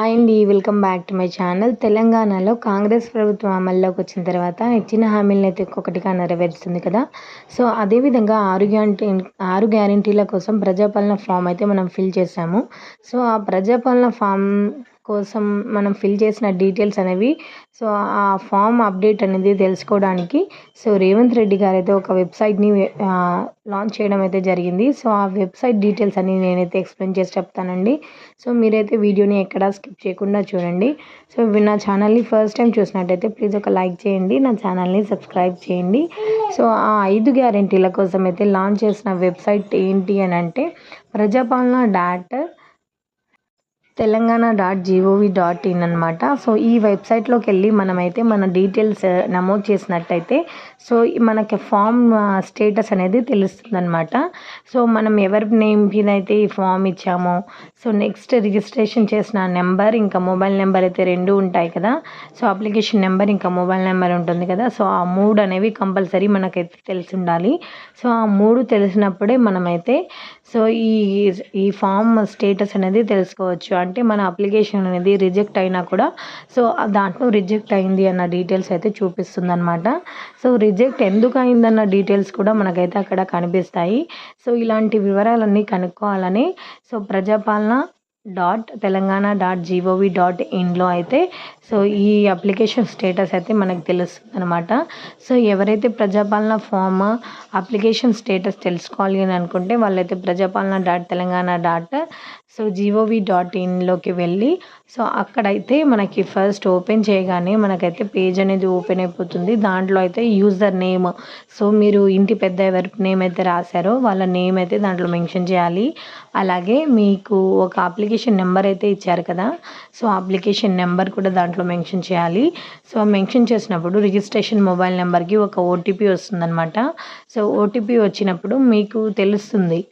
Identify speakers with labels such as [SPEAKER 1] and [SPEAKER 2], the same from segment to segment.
[SPEAKER 1] Hi అండి welcome back to my channel. తెలంగాణలో కాంగ్రెస్ ప్రభుత్వం అమల్లోకి వచ్చిన తర్వాత ఇచ్చిన హామీలను అయితే ఒక్కొక్కటిగా నెరవేరుస్తుంది కదా. సో అదేవిధంగా ఆరు గ్యారంటీ ఆరు గ్యారంటీల కోసం ప్రజాపాలన ఫామ్ అయితే మనం ఫిల్ చేసాము సో ఆ ప్రజాపాలన ఫామ్ కోసం మనం ఫిల్ చేసిన డీటెయిల్స్ అనేవి సో ఆ ఫామ్ అప్డేట్ అనేది తెలుసుకోవడానికి సో రేవంత్ రెడ్డి గారు అయితే ఒక వెబ్సైట్ని లాంచ్ చేయడం అయితే జరిగింది. సో ఆ వెబ్సైట్ డీటెయిల్స్ అన్ని నేనైతే ఎక్స్ప్లెయిన్ చేసి చెప్తానండి. సో మీరైతే వీడియోని ఎక్కడా స్కిప్ చేయకుండా చూడండి. సో నా ఛానల్ని ఫస్ట్ టైం చూసినట్టయితే ప్లీజ్ ఒక లైక్ చేయండి. నా ఛానల్ని సబ్స్క్రైబ్ చేయండి. సో ఆ ఐదు గ్యారంటీల కోసం అయితే లాంచ్ చేసిన వెబ్సైట్ ఏంటి అని అంటే Prajapalana dot Telangana dot GOV dot in అనమాట సో ఈ వెబ్సైట్లోకి వెళ్ళి మనమైతే మన డీటెయిల్స్ నమోదు చేసినట్టయితే సో మనకి ఫామ్ స్టేటస్ అనేది తెలుస్తుంది అనమాట సో మనం ఎవరి నేమ్ మీద అయితే ఈ ఫామ్ ఇచ్చామో సో నెక్స్ట్ రిజిస్ట్రేషన్ చేసిన నెంబర్ ఇంకా మొబైల్ నెంబర్ అయితే రెండు ఉంటాయి కదా. సో అప్లికేషన్ నెంబర్ ఇంకా మొబైల్ నెంబర్ ఉంటుంది కదా. సో ఆ మూడు అనేవి కంపల్సరీ మనకైతే తెలిసి ఉండాలి సో ఆ మూడు తెలిసినప్పుడే మనమైతే సో ఈ ఈ ఫామ్ స్టేటస్ అనేది తెలుసుకోవచ్చు. అంటే మన అప్లికేషన్ అనేది రిజెక్ట్ అయినా కూడా సో దాంట్లో రిజెక్ట్ అయింది అన్న డీటెయిల్స్ అయితే చూపిస్తుంది అనమాట సో రిజెక్ట్ ఎందుకు అయిందన్న డీటెయిల్స్ కూడా మనకైతే అక్కడ కనిపిస్తాయి. సో ఇలాంటి వివరాలన్నీ కనుక్కోవాలని so Prajapalana dot Telangana dot GOV dot ఇన్లో అయితే సో ఈ అప్లికేషన్ స్టేటస్ అయితే మనకు తెలుస్తుంది అనమాట సో ఎవరైతే ప్రజాపాలన ఫామ్ అప్లికేషన్ స్టేటస్ తెలుసుకోవాలి అని అనుకుంటే వాళ్ళైతే Prajapalana dot Telangana dot so GOV dot ఇన్లోకి వెళ్ళి సో అక్కడైతే మనకి ఫస్ట్ ఓపెన్ చేయగానే మనకైతే పేజ్ అనేది ఓపెన్ అయిపోతుంది. దాంట్లో అయితే యూజర్ నేమ్ సో మీరు ఇంటి పెద్ద ఎవరి నేమ్ అయితే రాశారో వాళ్ళ నేమ్ అయితే దాంట్లో మెన్షన్ చేయాలి. అలాగే మీకు ఒక అప్లికేషన్ నెంబర్ అయితే ఇచ్చారు కదా సో అప్లికేషన్ నెంబర్ కూడా దాంట్లో మెన్షన్ చేయాలి. సో మెన్షన్ చేసినప్పుడు రిజిస్ట్రేషన్ మొబైల్ నెంబర్కి ఒక ఓటీపీ వస్తుందన్నమాట. సో ఓటీపీ వచ్చినప్పుడు మీకు తెలుస్తుంది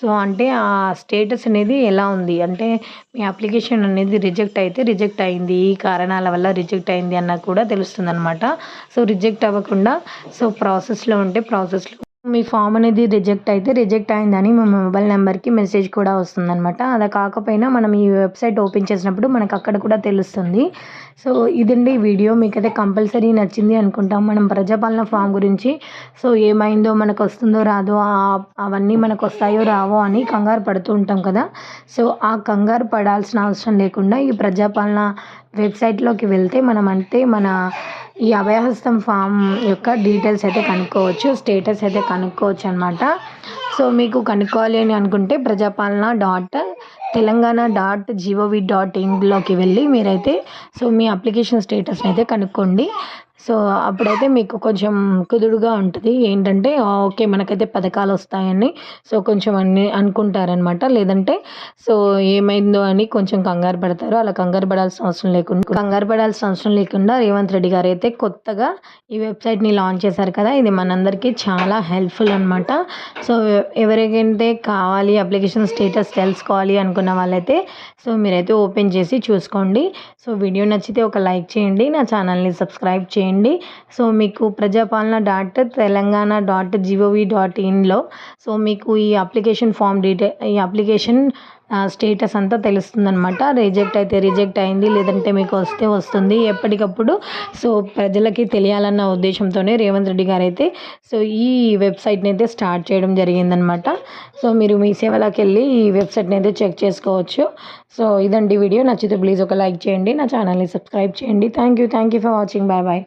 [SPEAKER 1] సో అంటే ఆ స్టేటస్ అనేది ఎలా ఉంది? అంటే మీ అప్లికేషన్ అనేది రిజెక్ట్ అయితే రిజెక్ట్ అయింది. ఈ కారణాల వల్ల రిజెక్ట్ అయింది అన్న కూడా తెలుస్తుంది అనమాట సో రిజెక్ట్ అవ్వకుండా సో ప్రాసెస్లో ఉంటే ప్రాసెస్లో మీ ఫామ్ అనేది రిజెక్ట్ అయితే రిజెక్ట్ అయిందని మీ మొబైల్ నెంబర్కి మెసేజ్ కూడా వస్తుందన్నమాట. అలా కాకపోయినా మనం ఈ వెబ్సైట్ ఓపెన్ చేసినప్పుడు మనకు అక్కడ కూడా తెలుస్తుంది. సో ఇదండి వీడియో మీకైతే కంపల్సరీ నచ్చింది అనుకుంటాం. మనం ప్రజాపాలన ఫామ్ గురించి సో ఏమైందో మనకు వస్తుందో రాదో అవన్నీ మనకు వస్తాయో రావో అని కంగారు పడుతూ ఉంటాం కదా. సో ఆ కంగారు పడాల్సిన అవసరం లేకుండా ఈ ప్రజాపాలన వెబ్సైట్లోకి వెళ్తే మనం అంటే మన ఈ అభయహస్తం ఫామ్ యొక్క డీటెయిల్స్ అయితే కనుక్కోవచ్చు స్టేటస్ అయితే కనుక్కోవచ్చు అనమాట సో మీకు కనుక్కోవాలి అని అనుకుంటే Prajapalana dot Telangana dot GOV dot ఇన్లోకి వెళ్ళి మీరైతే సో మీ అప్లికేషన్ స్టేటస్ని అయితే కనుక్కోండి. సో అప్పుడైతే మీకు కొంచెం కుదురుగా ఉంటుంది. ఏంటంటే ఓకే మనకైతే పథకాలు వస్తాయని సో కొంచెం అన్ని అనుకుంటారనమాట. లేదంటే సో ఏమైందో అని కొంచెం కంగారు పడతారు. అలా కంగారు పడాల్సిన అవసరం లేకుండా కంగారు పడాల్సిన అవసరం లేకుండా రేవంత్ రెడ్డి గారు అయితే కొత్తగా ఈ వెబ్సైట్ని లాంచ్ చేశారు కదా ఇది మనందరికీ చాలా హెల్ప్ఫుల్ అనమాట. సో ఎవరికైతే కావాలి అప్లికేషన్ స్టేటస్ తెలుసుకోవాలి అనుకున్న వాళ్ళైతే సో మీరైతే ఓపెన్ చేసి చూసుకోండి. సో వీడియో నచ్చితే ఒక లైక్ చేయండి. నా ఛానల్ని సబ్స్క్రైబ్ చేయండి. చేయండి. సో మీకు Prajapalana dot Telangana dot GOV dot ఇన్లో so మీకు ఈ అప్లికేషన్ ఫామ్ డీటెయిల్ ఈ అప్లికేషన్ స్టేటస్ అంతా తెలుస్తుందనమాట రిజెక్ట్ అయితే రిజెక్ట్ అయింది లేదంటే మీకు వస్తే వస్తుంది. ఎప్పటికప్పుడు సో ప్రజలకి తెలియాలన్న ఉద్దేశంతోనే రేవంత్ రెడ్డి గారు అయితే సో ఈ వెబ్సైట్ని అయితే స్టార్ట్ చేయడం జరిగిందనమాట సో మీరు మీ సేవలోకి వెళ్ళి ఈ వెబ్సైట్ని అయితే చెక్ చేసుకోవచ్చు. సో ఇదండి వీడియో. నచ్చితే ప్లీజ్ ఒక లైక్ చేయండి. నా ఛానల్ని సబ్స్క్రైబ్ చేయండి. Thank you thank you for watching. Bye bye.